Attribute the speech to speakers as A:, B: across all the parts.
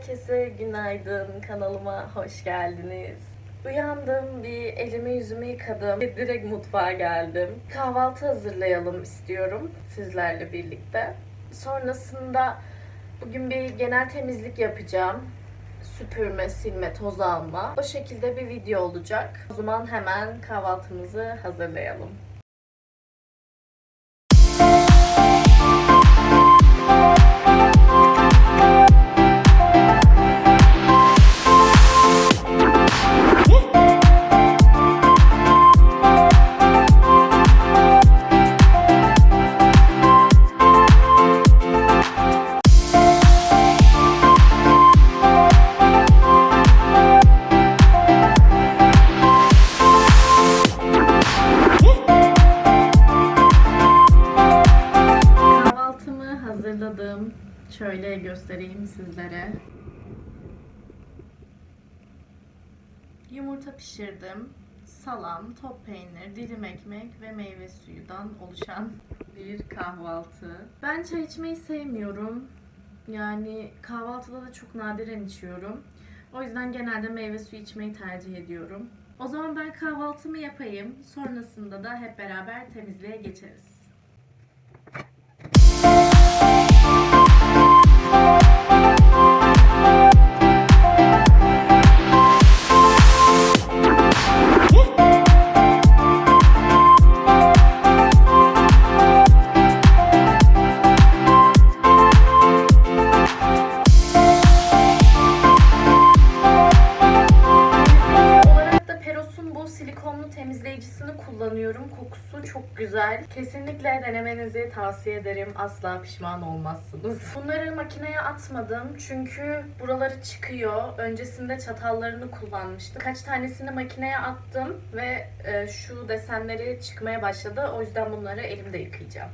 A: Herkese günaydın. Kanalıma hoş geldiniz. Uyandım, bir elimi yüzümü yıkadım. Direkt mutfağa geldim. Kahvaltı hazırlayalım istiyorum sizlerle birlikte. Sonrasında bugün bir genel temizlik yapacağım. Süpürme, silme, toz alma. O şekilde bir video olacak. O zaman hemen kahvaltımızı hazırlayalım. Yumurta pişirdim. Salam, top peynir, dilim ekmek ve meyve suyundan oluşan bir kahvaltı. Ben çay içmeyi sevmiyorum. Yani kahvaltıda da çok nadiren içiyorum. O yüzden genelde meyve suyu içmeyi tercih ediyorum. O zaman ben kahvaltımı yapayım. Sonrasında da hep beraber temizliğe geçeriz. Silikonlu temizleyicisini kullanıyorum. Kokusu çok güzel. Kesinlikle denemenizi tavsiye ederim. Asla pişman olmazsınız. Bunları makineye atmadım çünkü buraları çıkıyor. Öncesinde çatallarını kullanmıştım. Kaç tanesini makineye attım ve e, şu desenleri çıkmaya başladı. O yüzden bunları elimde yıkayacağım.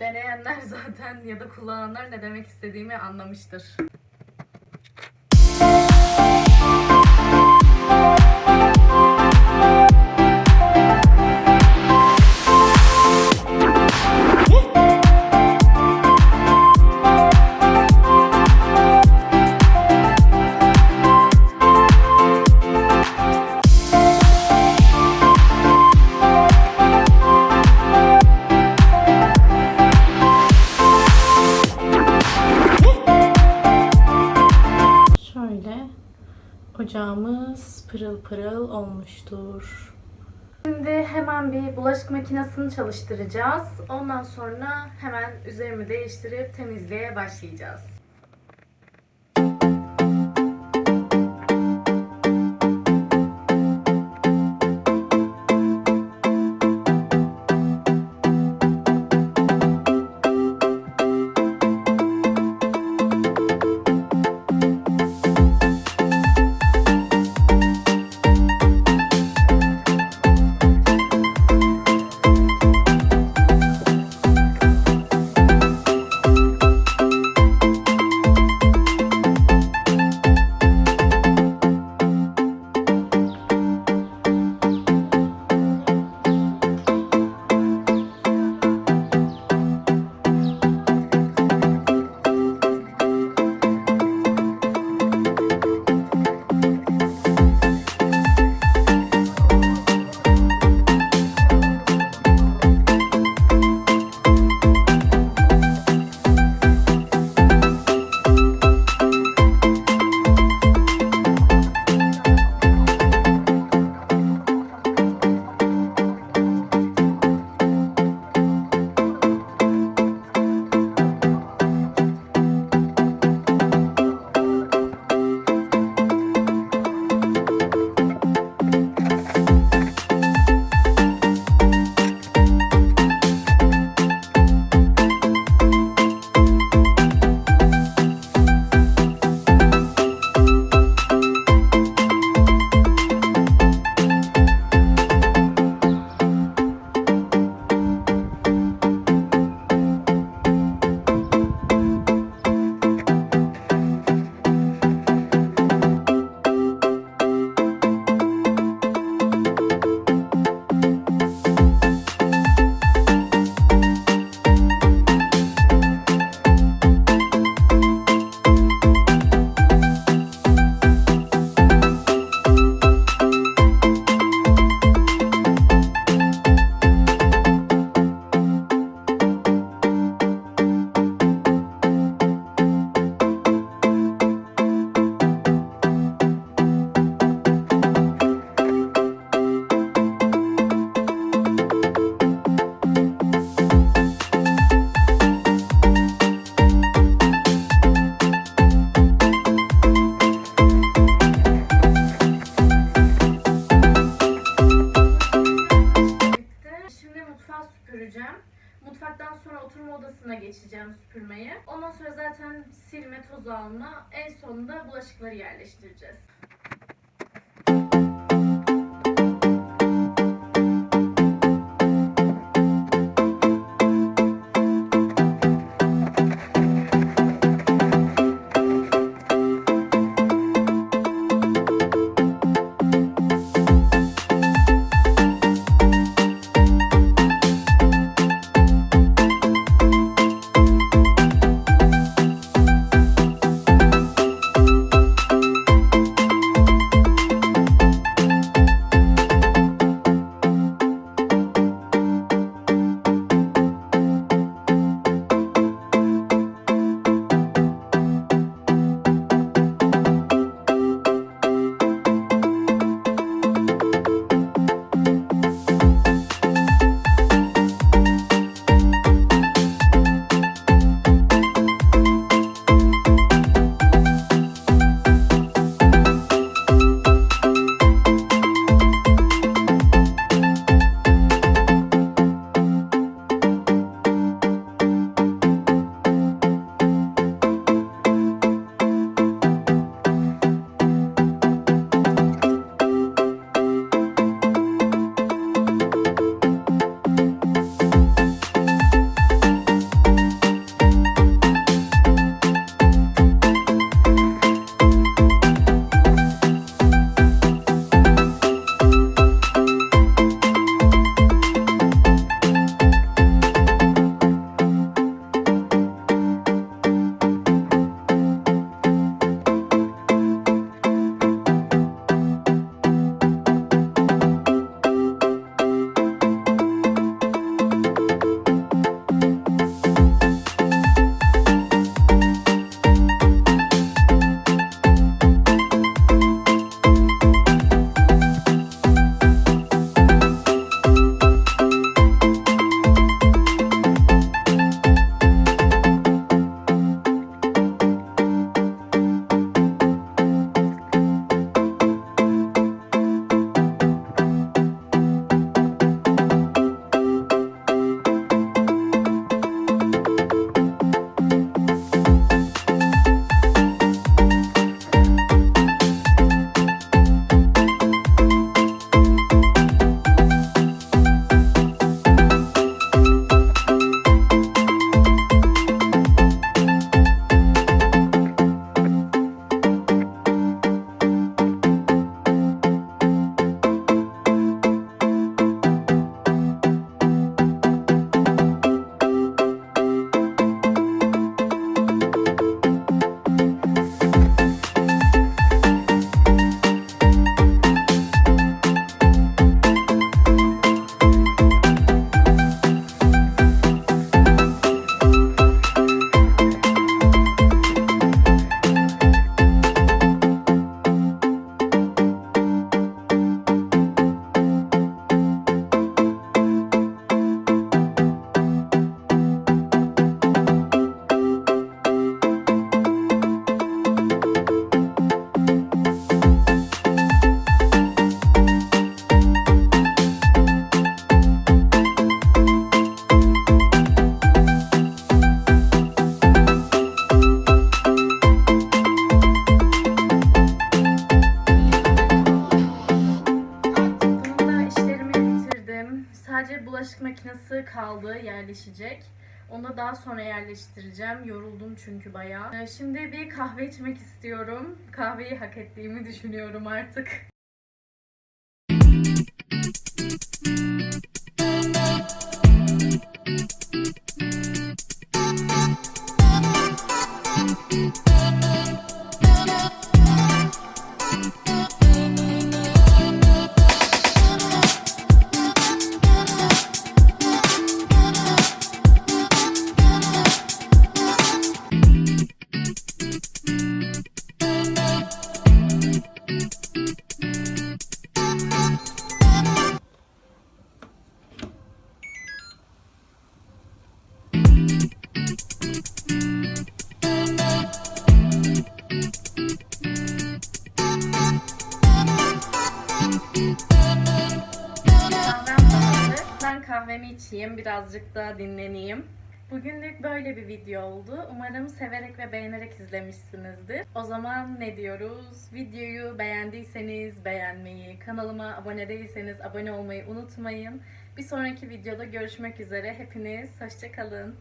A: Deneyenler zaten ya da kullananlar ne demek istediğimi anlamıştır. Pırıl olmuştur. Şimdi hemen bir bulaşık makinesini çalıştıracağız. Ondan sonra hemen üzerimi değiştirip temizliğe başlayacağız. Alma, en sonunda bulaşıkları yerleştireceğiz. Makinesi kaldı yerleşecek. Onu da daha sonra yerleştireceğim. Yoruldum çünkü bayağı. Ee, Şimdi bir kahve içmek istiyorum. Kahveyi hak ettiğimi düşünüyorum artık. Kahvemi içeyim, birazcık daha dinleneyim. Bugünlük böyle bir video oldu. Umarım severek ve beğenerek izlemişsinizdir. O zaman ne diyoruz? Videoyu beğendiyseniz beğenmeyi, kanalıma abone değilseniz abone olmayı unutmayın. Bir sonraki videoda görüşmek üzere. Hepiniz hoşçakalın.